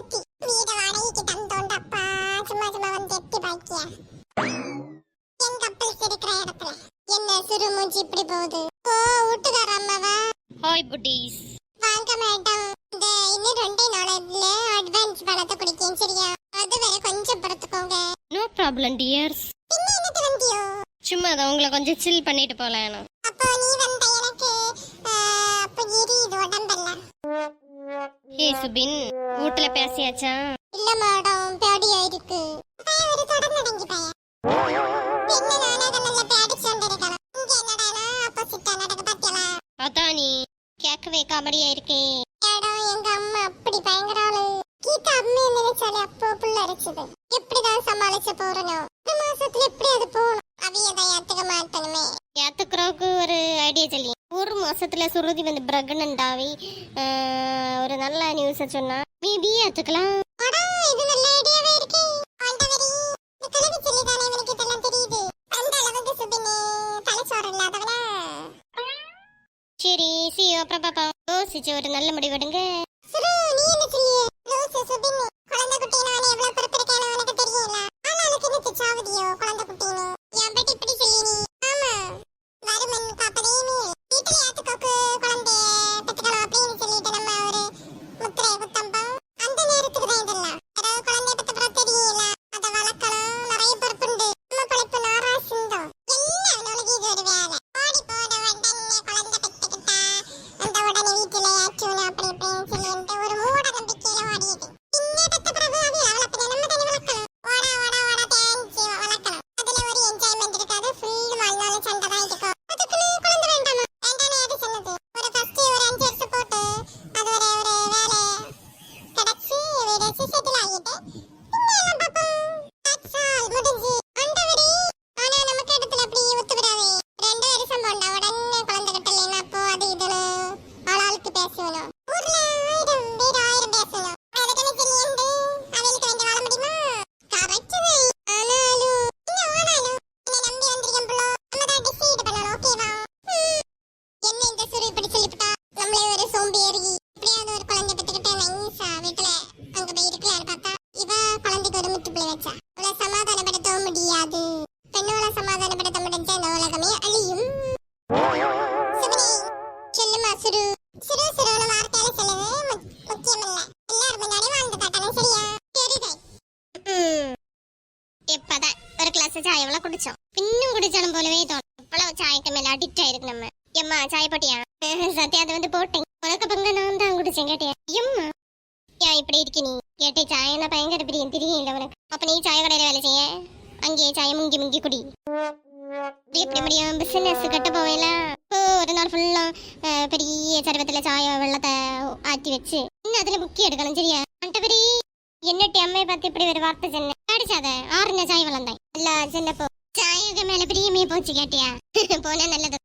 ஒருத்தி வீட வாடகைக்கு தந்தோண்டப்பா சும்மா சும்மா வந்து எட்டி பாக்கியா என் கப்பல்ஸ் இருக்கிற இடத்துல என்ன சிறு மூஞ்சி இப்படி போகுது ஓ வீட்டுக்கார அம்மாவா ஹாய் புட்டீஸ் வாங்க மேடம் இந்த இன்னும் ரெண்டே நாளைல அட்வான்ஸ் பணத்தை குடிக்கேன் சரியா அது கொஞ்சம் பொறுத்துக்கோங்க நோ ப்ராப்ளம் டியர்ஸ் பின்ன என்னது வந்தியோ சும்மா அதை உங்களை கொஞ்சம் சில் பண்ணிட்டு போகலாம் அப்போ நீ வந்த எனக்கு அப்போ எரியுது உடம்பெல்லாம் ஹே சுபின் வீட்டுல பேசியாச்சா? இல்ல மேடம் நடக்க பாத்தியலா அதான் நீ கேட்கவே காமெடியா இருக்கே. இடம் எங்க அம்மா அப்படி பயங்கர ஆளு கீதா அம்மையை நினைச்சாலே அப்போ புள்ள அரைச்சது. எப்படிதான் சமாளிச்ச போறனோ ஒரு மாசத்துல எப்படி அது போகணும் அவையதை ஏத்துக்க மாட்டேனுமே ஏத்துக்கிறோக்கு ஒரு ஐடியா மாசத்துல சுருதி வந்து பிரெக்னன்ட் ஆஹ், ஒரு நல்ல நியூஸ சொன்னா. மேபி ஏத்துக்கலாம். சரி சி அப்புறம் பாப்பா யோசிச்சு ஒரு நல்ல முடிவெடுங்க செட்டில் ஒரு கிளாஸ் சாய் எவ்வளவு குடிச்சோம்? இன்னும் குடிச்சாலும் போலவே தோணும். இவ்வளவு சாய்க்கு மேல அடிக்ட் ஆயிருக்கு நம்ம. எம்மா சாய் போட்டியா? சத்யா அது வந்து போட்டேன். உனக்கு பங்கு நான் தான் குடிச்சேன் கேட்டியா? எம்மா? ஏன் இப்படி இருக்க நீ. கேட்டே சாயனா பயங்கர பிரியம் தெரியல உனக்கு. அப்ப நீ சாய கடையில வேலை செய்ய? அங்கேயே சாய முங்கி முங்கி குடி. இது எப்படி முடியும் பிசினஸ் கட்ட போவேல ஒரு நாள் ஃபுல்லா பெரிய சர்வத்துல சாய வெள்ளத்தை ஆட்டி வச்சு. இன்னும் அதுல முக்கிய எடுக்கணும் சரியா? அண்டபரி என்னட்டி அம்மையை பார்த்து இப்படி ஒரு வார்த்தை சொன்ன அடிச்சாத ஆறுன சாய் வளர்ந்தேன். இல்ல சின்ன போ. சாயங்க மேல பிரியமே போச்சு கேட்டியா? போனா நல்லது.